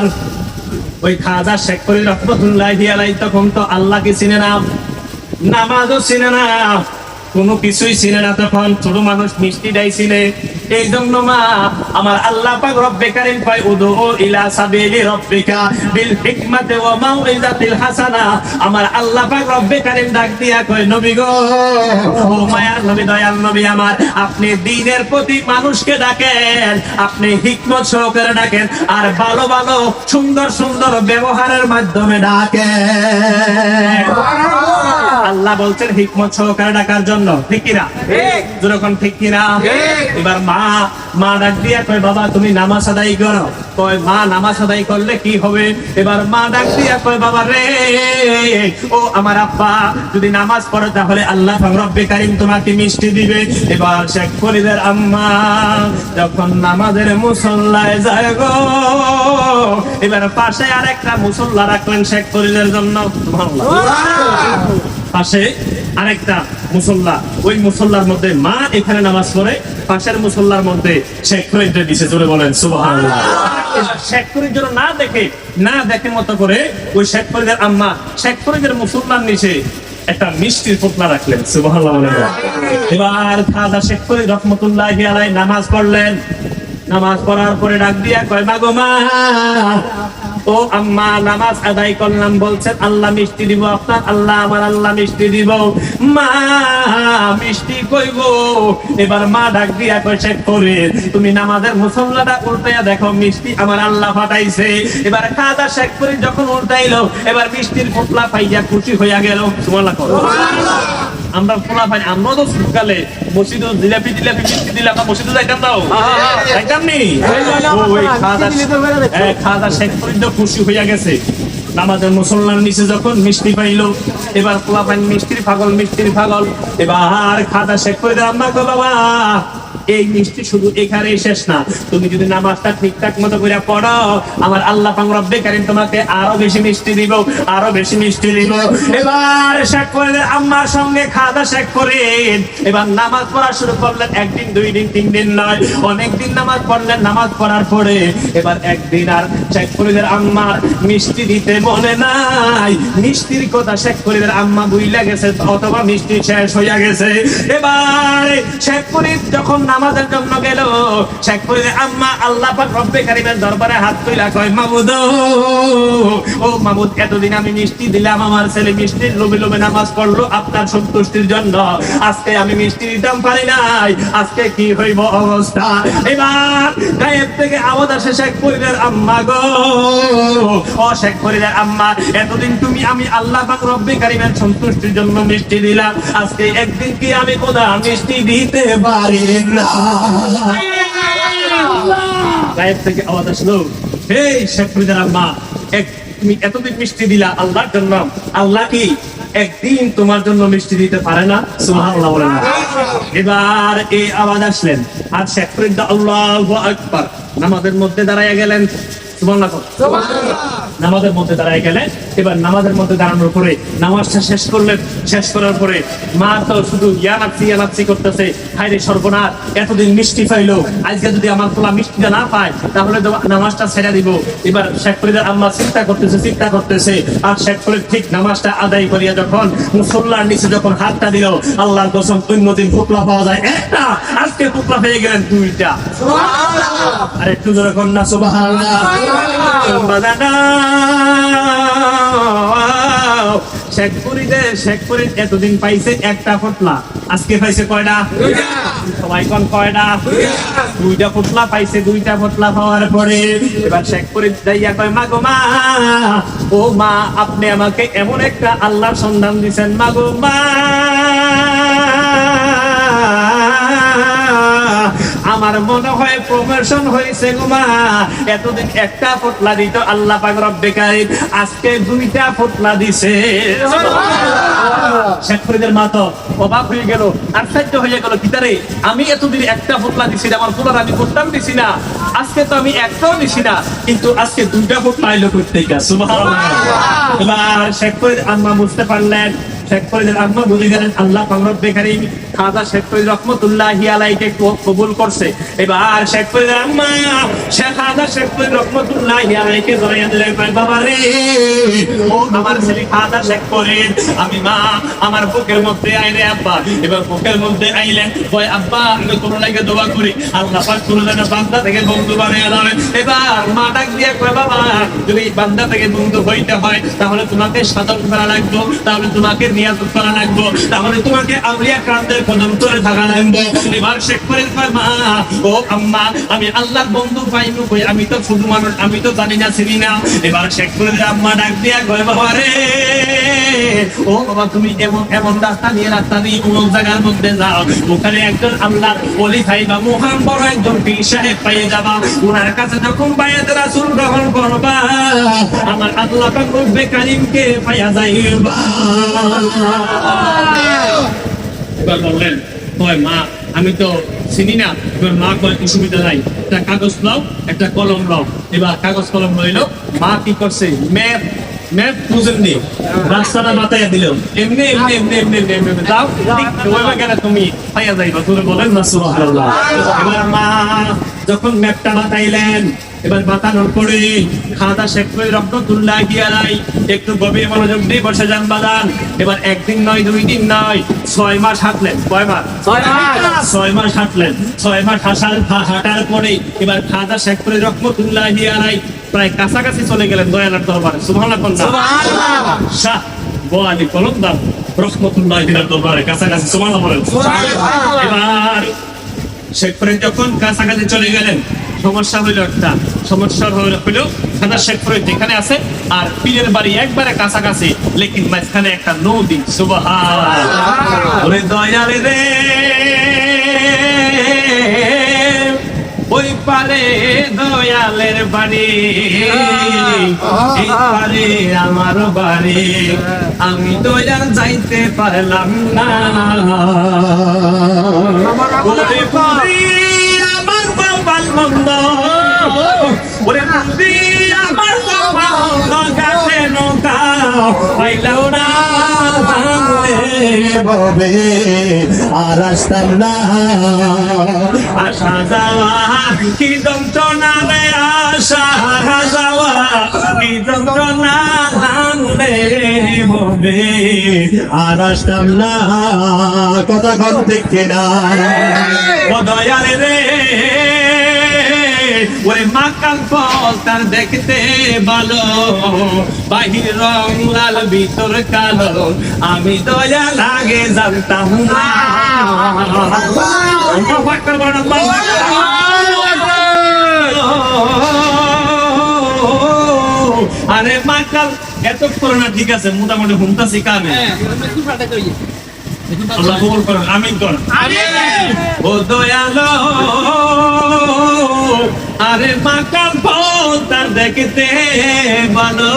এবার ওই খাজা শেখ করি রহমতুল্লাহ তখন তো আল্লাহকে চিনে না নামাজও চিনে না। কোনো কিছুই চিনে না তখন ছোট মানুষ মিষ্টি ডাইছিলে এই জন্য মা, আমার আল্লাহ পাক রব্বে কারিম কয়, উদু ইলা সাবিলি রব্বিকা বিল হিকমাতি ওয়া মাউইজাতিল হাসানা। আমার আল্লাহ পাক রব্বে কারিম ডাক দিয়া কয়, নবী গো, ও মায়ার নবী, দয়াল নবী আমার, আপনি দ্বীনের প্রতি মানুষকে ডাকেন, আপনি হিকমত সহকারে ডাকেন, আর ভালো ভালো সুন্দর সুন্দর ব্যবহারের মাধ্যমে ডাকেন। আল্লাহ বলছেন হিকমত সহকারে ডাকার জন্য। ঠিক কিনা? যেরকম ঠিক কিনা? এবার মা মা ডাক দিয়া কয় বাবা তুমি নামাজ আদায় করো। কয় মা নামাজ আদায় করলে কি হবে? এবার মা ডাক দিয়া কয় বাবা রে ও আমার আব্বা যদি নামাজ পড়ো তাহলে আল্লাহ রব্বে কারিম তোমাকে মিষ্টি দিবে। এবার শেখ ফরিদের আম্মা যখন নামাজের মুসল্লায় যায় গো এবার পাশে আরেকটা মুসল্লা রাখলেন শেখ ফরিদের জন্য। সুবহানাল্লাহ। পাশে আরেকটা মুসল্লা। ওই মুসল্লার মধ্যে মা এখানে নামাজ পড়ে, পাশের মুসল্লার মধ্যে শেখ দিছে, জোরে বলেন নিচে একটা মিষ্টির রাখলেন এবার নামাজ পড়লেন। নামাজ পড়ার পরে ডাক দিয়া কয় মা গো মা ও আম্মা, নামাজ আদায় করলাম, বলছেন, আল্লাহ মিষ্টি দিব আপনার, আল্লাহ আমার আল্লাহ মিষ্টি দিব। মা, মিষ্টি কইব এবার মা ডাক দিয়া শেখ করে তুমি নামাজের মুসল্লাটা উল্টাইয়া দেখো, মিষ্টি আমার আল্লাহ ফাটাইছে এবার খাদা শেখ করে যখন উল্টাইলো, এবার মিষ্টির পোটলা পাইয়া খুশি হইয়া গেল। সুমাল্লাহ করো আমরা পোলা পাই আমরা তো শীতকালে মসজিদ জিলাপি জিলাপি মিষ্টি দিলে আমরা মসজিদে যাইতাম তাও। যাইতাম নি? ওই খাদা হ্যাঁ, শেখ পর্যন্ত খুশি হইয়া গেছে। নামাজের মুসলমান নিচে যখন মিষ্টি পাইলো এবার পোলা পাইন মিষ্টির ফাগল মিষ্টির পাগল। এবার খাদা শেখ করে আম্মা গো বাবা। এই মিষ্টি শুধু এখানেই শেষ না। তুমি যদি নামাজটা ঠিকঠাক মতো করে পড়ো, আমার আল্লাহ পাক রব্বে কারিম তোমাকে আরও বেশি মিষ্টি দিব, আরও বেশি মিষ্টি দিব। এবার শেখ করে আম্মার সঙ্গে খাওয়া শেখ করে। এবার নামাজ পড়া শুরু করলেন একদিন, দুই দিন, তিন দিন নয়। অনেক দিন নামাজ পড়লেন, নামাজ পড়ার পরে এবার একদিন আর শেখ ফরিদের আম্মার মিষ্টি দিতে মনে নাই। মিষ্টির কথা শেখ ফরিদের আম্মা বুইলা গেছে, অথবা মিষ্টি শেষ হইয়া গেছে। এবার শেখ ফরিদ যখন নামাজের জন্য গেল। শেখ ফরিদের আম্মা আল্লাহ পাক রব্বে কারিমের দরবারে হাত তুইলা কয়, মামুদ, ও মামুদ, এতদিন আমি মিষ্টি দিলাম, আমার ছেলে মিষ্টির লোভে লোভে নামাজ পড়ল, আপনার সন্তুষ্টির জন্য। আজকে আমি মিষ্টি দিতাম পারি নাই, আজকে কি হইব অবস্থা? এবার গায়েব থেকে আওয়াজ আসে শেখ ফরিদের আম্মা গো। ও শেখ ফরিদের আম্মা, এতদিন তুমি আমি আল্লাহ পাক রব্বে কারিমের সন্তুষ্টির জন্য মিষ্টি দিলাম, আজকে একদিন কি আমি কোথা মিষ্টি দিতে পারি না? গায়েব থেকে আওয়াজ আসলো। শেখ আম্মা, এক তুমি এতদিন মিষ্টি দিলা আল্লাহ কি একদিন তোমার জন্য মিষ্টি দিতে পারে না? সুবহানাল্লাহ। এবার এই আওয়াজ আসলেন। আর শেখ ফরিদ আল্লাহু আকবার। মধ্যে দাঁড়াইয়া গেলেন। নামাজের মধ্যে দাঁড়ায় গেলেন। এবার নামাজের মধ্যে দাঁড়ানোর পরে নামাজটা শেষ করলেন। শেষ করার পরে মা তো শুধু ইয়ানাচ্ছি ইয়ানাচ্ছি করতেছে। হাইরে সর্বনাশ এতদিন মিষ্টি পাইলো। আজকে যদি আমার পোলা মিষ্টিটা না পায় তাহলে তো নামাজটা ছেড়ে দিব। এবার শেখ ফরিদের আম্মা চিন্তা করতেছে চিন্তা করতেছে। আর শেখ ফরিদ ঠিক নামাজটা আদায় করিয়া যখন মুসল্লার নিচে যখন হাতটা দিল আল্লাহর কসম অন্যদিন ফুকলা পাওয়া যায়। একটা আজকে ফুকলা পেয়ে গেলেন দুইটা। আর একটু জোরে কন্যা সুবহানাল্লাহ। বাদানা শেখ ফরিদে এতদিন পাইছে একটা ফুটলা আজকে পাইছে কয়টা সবাই কোন কয়টা দুইটা ফুটলা পাইছে দুইটা ফুটলা পাওয়ার পরে এবার শেখ ফরিদ যাইয়া কয় মা গো মা ও মা আপনি আমাকে এমন একটা আল্লাহর সন্ধান দিছেন মা গো মা আমার মনে হয় প্রমোশন হয়েছে গো মা। এতদিন একটা ফটলা দিত আল্লাহ পাক রব্বে কারিম। আজকে দুইটা ফটলা দিছে। শেখ ফরিদের মা তো অবাক হয়ে গেল আশ্চর্য হয়ে গেল কিতারে আমি এতদিন একটা ফটলা দিছি না, আমার পুনর আমি করতাম দিছি না। আজকে তো আমি একটাও দিছি না কিন্তু আজকে দুইটা ফটলা আইলো করতে সুবহানাল্লাহ। এবার শেখ ফরিদ আম্মা বুঝতে পারলেন শেখ ফরিদের আম্মা বুঝে গেলেন আল্লাহ খাজা শেখ ফরিদ আলাইকে কবুল করছে। এবার শেখ আম্মা, শেখ খাজা শেখ ফরিদ আলাইকে জড়াইয়া বাবা রে, ও আমার ছেলে খাজা শেখ ফরিদ আমি মা, আমার বুকের মধ্যে আইলে আব্বা, এবার বুকের মধ্যে আব্বা, আমি তোমার লাগে দোয়া করি। আল্লাহ পাক যেন বান্দা থেকে বন্ধু বানিয়ে এবার মা ডাক দিয়ে কয়, বাবা, যদি বান্দা থেকে বন্ধু হইতে হয়, তাহলে তোমাকে সাধন করা তাহলে তোমাকে নিয়াজত করা লাগবে তাহলে তোমাকে আউলিয়া ক্রান্তের কদম ধরে আমি আল্লাহর বন্ধু পাইনু কই? আমি তো শুধু মানুষ, আমি তো জানি না, চিনি না। এবার শেখ করে আম্মা ডাক দিয়া কয়, বাবা রে, ও বাবা, তুমি এমন এমন রাস্তা দিয়ে রাস্তা দিয়ে অমুক জায়গার মধ্যে যাও। ওখানে একজন আল্লাহ বলি ভাই বা মহান বড় একজন পীর সাহেব পাইয়ে যাবা। ওনার কাছে যখন বায়াত রাসূল গ্রহণ করবা, আমার আল্লাহ পাক রব্বে কারীমকে পাইয়া যাইবা। আমি তো চিনি না। এবার মা কয়, অসুবিধা নাই। একটা কাগজ নাও, একটা কলম নাও। এবার কাগজ কলম লইলো মা কি করছে? ম্যাপ ম্যাপ বুঝেন নি রাস্তাটা বাতাইয়া দিল। এমনি এমনি এমনি এমনি এমনি যাও, ঠিক ওই তুমি পাইয়া যাইবা। তুমি বলেন না, সুবহানাল্লাহ। এবার মা যখন ম্যাপটা বাতাইলেন এবার বাতানোর পরে খাদা শেখ রহমতুল্লাহ গিয়ালাই একটু গভীর মনোযোগ দিয়ে বসে যান বাদান। এবার একদিন নয় দুই দিন নয় ছয় মাস হাঁটলেন। কয় মাস। ছয় মাস। হাঁটলেন। ছয় মাস হাসার হাঁটার পরে এবার খাদা শেখ রহমতুল্লাহ গিয়ালাই প্রায় কাছাকাছি চলে গেলেন দয়ালার দরবারে। সুবহানাল্লাহ কন্যা শাহ বোয়ালি কলমদার রহমতুল্লাহ দরবারে কাছাকাছি। সুবহানাল্লাহ বলেন। এবার শেখ ফরিদ যখন কাছাকাছি চলে গেলেন সমস্যা হইল একটা। সমস্যা হইল হইল খানা শেখ ফরিদ যেখানে আছে আর পীরের বাড়ি একবারে কাছাকাছি লেকিন মাঝখানে একটা নদী। সুবহান ওরে রে ওই পারে দয়ালের বাড়ি। এই পারে আমার বাড়ি। আমি দয়াল যাইতে পারলাম না। মন্দ ওরে আমার নৌকা পাইলাও না ববে আর আসতাম না আশা যাওয়া কি যন্ত্রণা রে আশা যাওয়া কি যন্ত্রণা জানলে ববে আর আসতাম না কথা ঘর থেকে না ও রে ওরে মাকাল ফল তার দেখতে ভালো। বাহির রং লাল ভিতর কালো। আমি দয়া লাগে জানতাম না। আরে মাকাল এত করোনা ঠিক আছে মোটামুটি ঘুমতাছি কানে। আল্লাহ কবুল করেন আমিন করেন। ও দয়ালো। আরে মাকাল তার দেখতে ভালো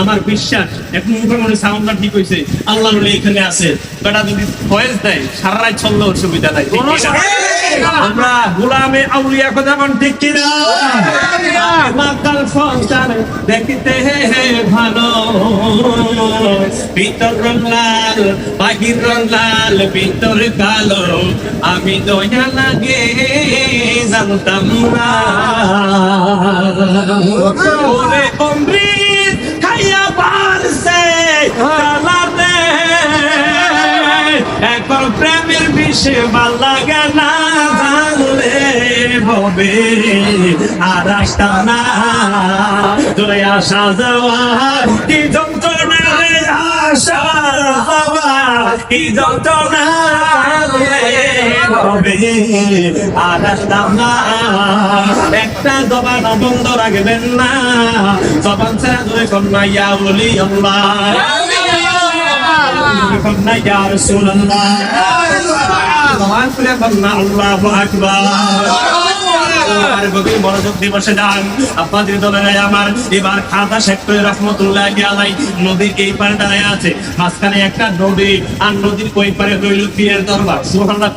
আমার বিশ্বাস এখন মুখের মনে সাউন্ডটা ঠিক হয়েছে। আল্লাহ বলে এখানে আছে। বেটা যদি ভয়েস দেয় সারা রাত চললে অসুবিধা নাই? আমরা গোলামে আউলিয়া কথা বল ঠিক কিনা? মাকাল তার দেখতে ভালো। ভিতর রং লাল বাহির রং লাল ভিতর কালো। আমি দয়া লাগে। জানতাম না ওরে অমৃত খাইয়া পারছে প্রেমের বিষে না, জানলে হবে আর আসতাম না। কি আসা যাওয়া কি না একটা জবান বন্ধ রাখবেন না জবান ছেড়ে ধরে কন্যা ইয়া বলি আল্লাহ কন্যা ইয়া রাসূলুল্লাহ জবান খুলে কন্যা আল্লাহু আকবার। আর গভীর মনোযোগ যান। আপনাদের দলের আমার। এবার খাতা শেখ করে রহমতুল্লাহ আলাই নদীর এই পারে দাঁড়ায় আছে। মাঝখানে একটা নদী। আর নদীর ওই পারে রইল পীরের দরবার। এবার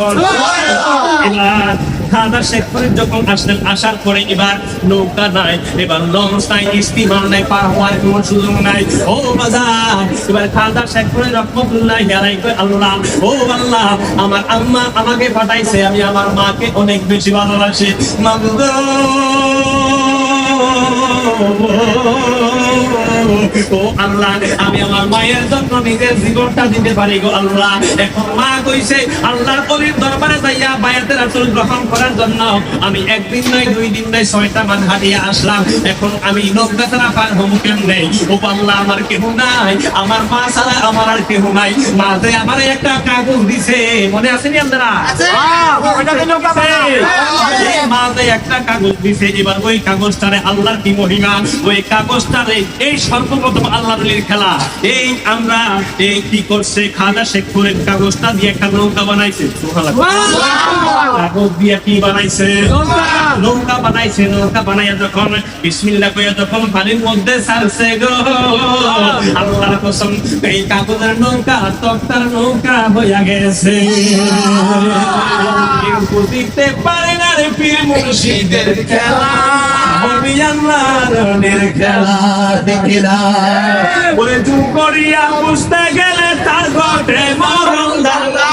খাদা শেখ করে যখন আসলেন, আসার পরে এবার নৌকা নাই, এবার লঞ্চ নাই স্টিমার নাই, পার হওয়ার কোনো সুযোগ নাই। ও বাজার, এবার খাদা শেখ করে রহমতুল্লাহ কয়, আল্লাহ, ও আল্লাহ আমার আম্মা আমাকে পাঠাইছে, আমি আমার মাকে অনেক বেশি ভালোবাসি। ও আল্লাহ আমি আমার মায়ের জন্য নিজের জীবনটা দিতে পারি গো আল্লাহ। এখন মা কইছে আল্লাহ কলির দরবারে যাইয়া বায়াতের আসল গ্রহণ করার জন্য। আমি একদিন নয় দুই দিন নয় ছয়টা মান হারিয়ে আসলাম। এখন আমি নৌকা ছাড়া পার হব কেমনে? ও আল্লাহ আমার কেহ নাই। আমার মা ছাড়া আমার আর কেহ নাই। মা যে আমার একটা কাগজ দিছে মনে আসেনি আপনারা? এই মা যে একটা কাগজ দিছে এবার ওই কাগজটারে আল্লাহর কি মহিমা? ওই কাগজটারে এই সর্বপ্রথম আল্লাহ রলির খেলা। এই আমরা, এই কি করছে খাদা শেখ করে কাগজটা দিয়ে একটা নৌকা বানাইছে। কাগজ দিয়ে কি বানাইছে? নৌকা বানাইছে, নৌকা বানাইয়া যখন বিসমিল্লাহ কইয়া যখন পানির মধ্যে ছাড়ছে গো। আল্লাহর কসম, এই কাগজের নৌকা, তক্তার নৌকা হইয়া গেছে। কেউ বুঝিতে পারে না রে পীর মুর্শিদের খেলা। হবি আল্লাহর খেলা দেখিলা বলে চুপ করিয়া গেলে তার ঘটে মরণ দাদা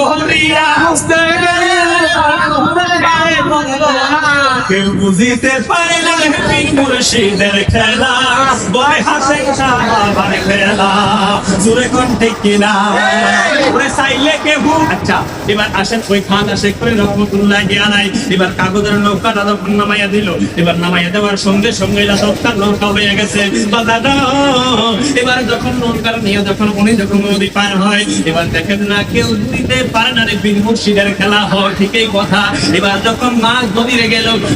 করিয়া বুঝতে কেউ বুঝিতে পারে না মুর্শিদের খেলা। বলে হাসে সাহাবার খেলা। জুড়ে কোন ঠিক কিনা। ওরে চাইলে কেউ আচ্ছা এবার আসেন, ওই খান আসে, করে রহমতুল্লাহ গিয়া নাই। এবার কাগজের নৌকাটা যখন নামাইয়া দিল। এবার নামাইয়া দেওয়ার সঙ্গে সঙ্গে সবটার নৌকা হয়ে গেছে। বাজাটা এবার যখন নৌকার নিয়ে, যখন উনি যখন নদী পার হয়, এবার দেখেন না কেউ দিতে পারে না রে বীর মুর্শিদের খেলা। হয় ঠিকই কথা। এবার যখন মাছ নদীরে গেল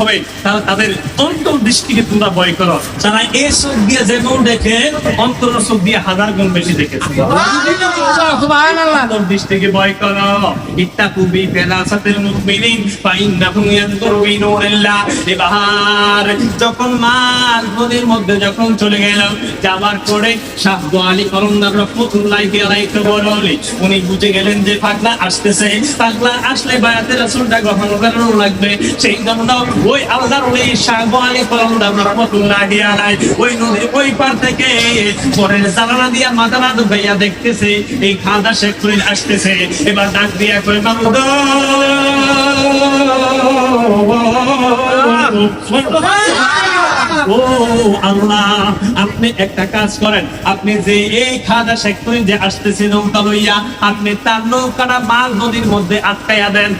হবে তাদের অন্তর দৃষ্টিকে তোমরা ভয় করো। চোখ দিয়ে যেমন দেখে অন্তর চোখ দিয়ে হাজার গুণ বেশি দেখে অন্তর দৃষ্টিকে ভয় করো। ইত্তাকু বি ফিরাসাতিল মুমিনিন ফাইন্নাহুম ইয়ানজুরু বিনুরিল্লাহ। এবার যখন মাল নদীর মধ্যে যখন চলে গেল যাওয়ার পরে শাহ আলী করন্দার রহমতুল্লাহ আলাইহি বললি উনি বুঝে গেলেন যে পাগলা আসতেছে। পাগলা আসলে বায়াতের রাসূলটা গ্রহণ করানো লাগবে। আসতেছে। এবার ডাক দিয়া করে ও আল্লাহ, আপনি একটা কাজ করেন। আপনি যে এই খাদা শেখ যে আসতেছে নৌকা লইয়া, আপনি তার নৌকাটা মাল নদীর মধ্যে আটকাইয়া দেন।